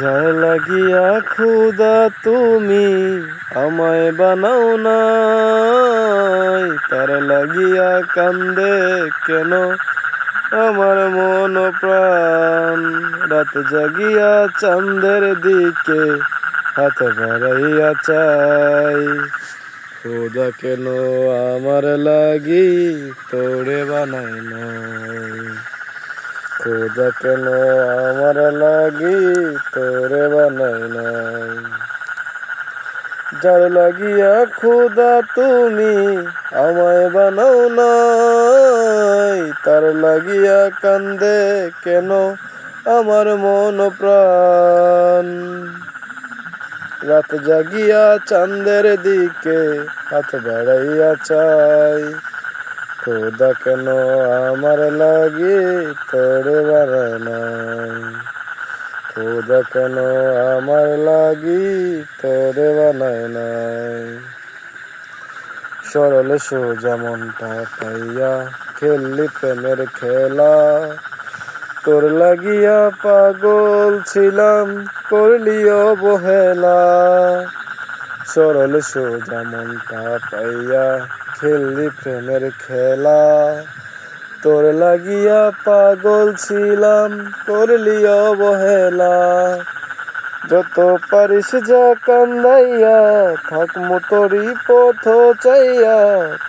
যার লাগিয়া খুদা তুমি আমায় বানাও নাই। তার লাগিয়া কান্দে কেন? আমার মন প্রাণ রাত জাগিয়া চাঁদের দিকে হাত বাড়াইয়া চাই খোদা কেন আমার লাগি তোরে বানাই নাই? খোদা কেন আমার লাগি তোরে বানাই নাই। যার লাগিয়া খোদা তুমি আমায় বানাও নাই, তার লাগিয়া কান্দে কেন আমার মন প্রাণ? রাত জাগিয়া চাঁদের দিকে হাত বাড়াইয়া চাই খোদা কেন? আমার লাগি তোরে বানায় নাই খোদা কেন? আমার লাগি তোরে বানায় নাই সরল সোজা মনটা পাইয়া খেললি প্রেমের খেলা। তোর লাগিয়া পাগল ছিলাম, করলি অবহেলা। সরল সোজা মনটা পাইয়া খেললি প্রেমের খেলা। তোর লাগিয়া পাগল ছিলাম করলি অবহেলা যত পারিস যা কান্দাইয়া, থাক তোরই পথ চাইয়া।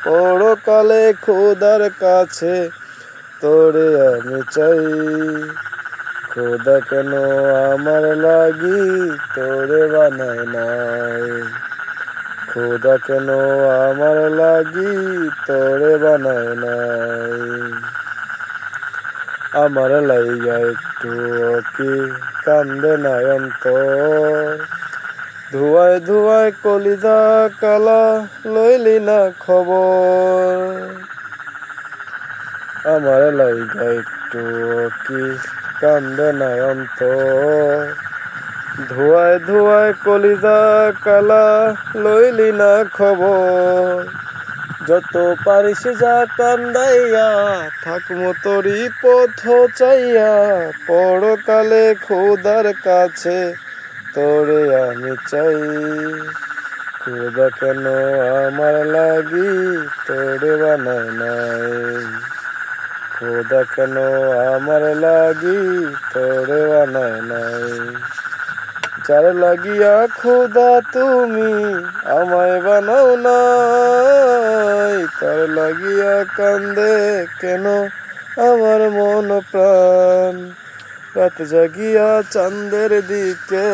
পরকালে খোদার কাছে তোরে আমি চাই খোদা কেন আমার লাগি, তোরে বানায় নাই। খোদা কেন আমার লাগি, তোরে বানায় নাই। আমার লাইগা একটু কি কান্দে নয়ন্ত ধুয়ায় ধুয়ায় কলিদা কালা, লইলি না খবর। আমার লাইগা একটু কি কান্দে নয়ন্ত ধোয়ায় ধোয়ায় কলিদা কালা লইলি না খবর। যত পারিস যা কান্দাইয়া থাকমো তোরই পথ চাইয়া। পরকালে খোদার কাছে তোরে আমি চাই। খোদা কেন আমার লাগি তোরে বানায় নাই? খোদা কেন আমার লাগি তোরে বানায় নাই। যার লাগিয়া খোদা তুমি আমায় বানাও নাই, তার লাগিয়া কান্দে কেন আমার মন প্রাণ? রাত জাগিয়া চাঁদের দিকে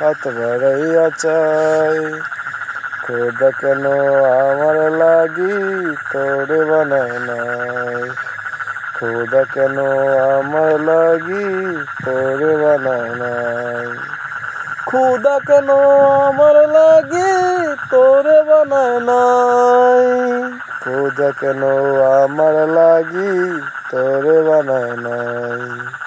হাত বাড়াইয়া চাই খোদা কেন আমার লাগি তোরে বানায় নাই? খোদা কেন আমার লাগি তোরে বানায় নাই? খুদা কেন আমার লাগি তোরে বানায় নাই? খুদা কেন আমার লাগি তোরে বানায় নাই?